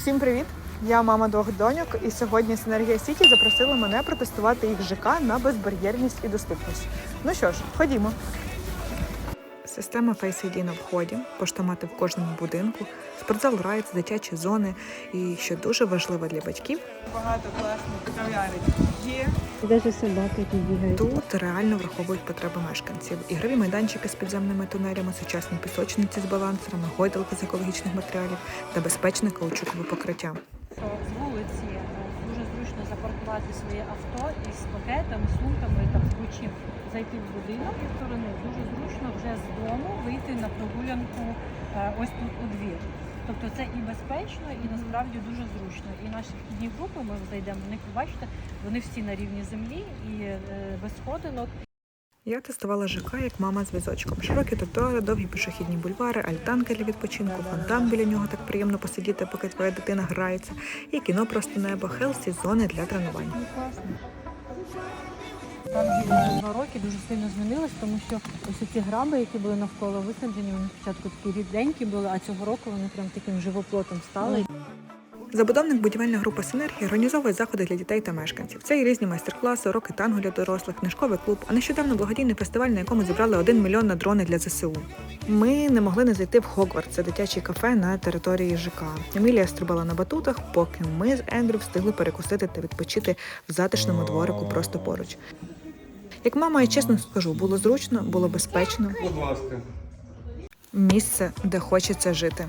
Всім привіт! Я мама двох доньок, і сьогодні Синергія Сіті запросила мене протестувати їх ЖК на безбар'єрність і доступність. Ну що ж, ходімо. Система Face ID на вході, поштомати в кожному будинку, спортзал Райц, дитячі зони. І що дуже важливо для батьків, багато класних кав'ярень є. Даже собаки які бігають. Тут реально враховують потреби мешканців. Ігрові майданчики з підземними тунелями, сучасні пісочниці з балансерами, гойдалки з екологічних матеріалів та безпечне каучукове покриття. з вулиці е, дуже зручно запаркувати своє авто із пакетами, сумками там з будь-чим зайти в будинок і сторони. Дуже зручно вже з дому вийти на прогулянку е, ось тут у двір. Тобто це і безпечно, і насправді дуже зручно. І наші вхідні групи, ми зайдемо в них, ви бачите, вони всі на рівні землі і е, без сходинок. Я тестувала ЖК як мама з візочком. Широкі тротуари, довгі пішохідні бульвари, альтанки для відпочинку, фонтан біля нього так приємно посидіти, поки твоя дитина грається, і кіно просто небо, хелсі, зони для тренувань. Там два роки дуже сильно змінилось, тому що ось ці граби, які були навколо висаджені, вони спочатку такі ріденькі були, а цього року вони прям таким живоплотом стали. Забудовник будівельна група Синергія організовує заходи для дітей та мешканців. Це і різні майстер-класи, уроки танго для дорослих, книжковий клуб, а нещодавно благодійний фестиваль, на якому зібрали 1 мільйон на дрони для ЗСУ. Ми не могли не зайти в Хогвартс, це дитяче кафе на території ЖК. Емілія стрибала на батутах, поки ми з Ендрю встигли перекусити та відпочити в затишному дворику просто поруч. Як мама, я чесно скажу, було зручно, було безпечно. Будь ласка. Місце, де хочеться жити.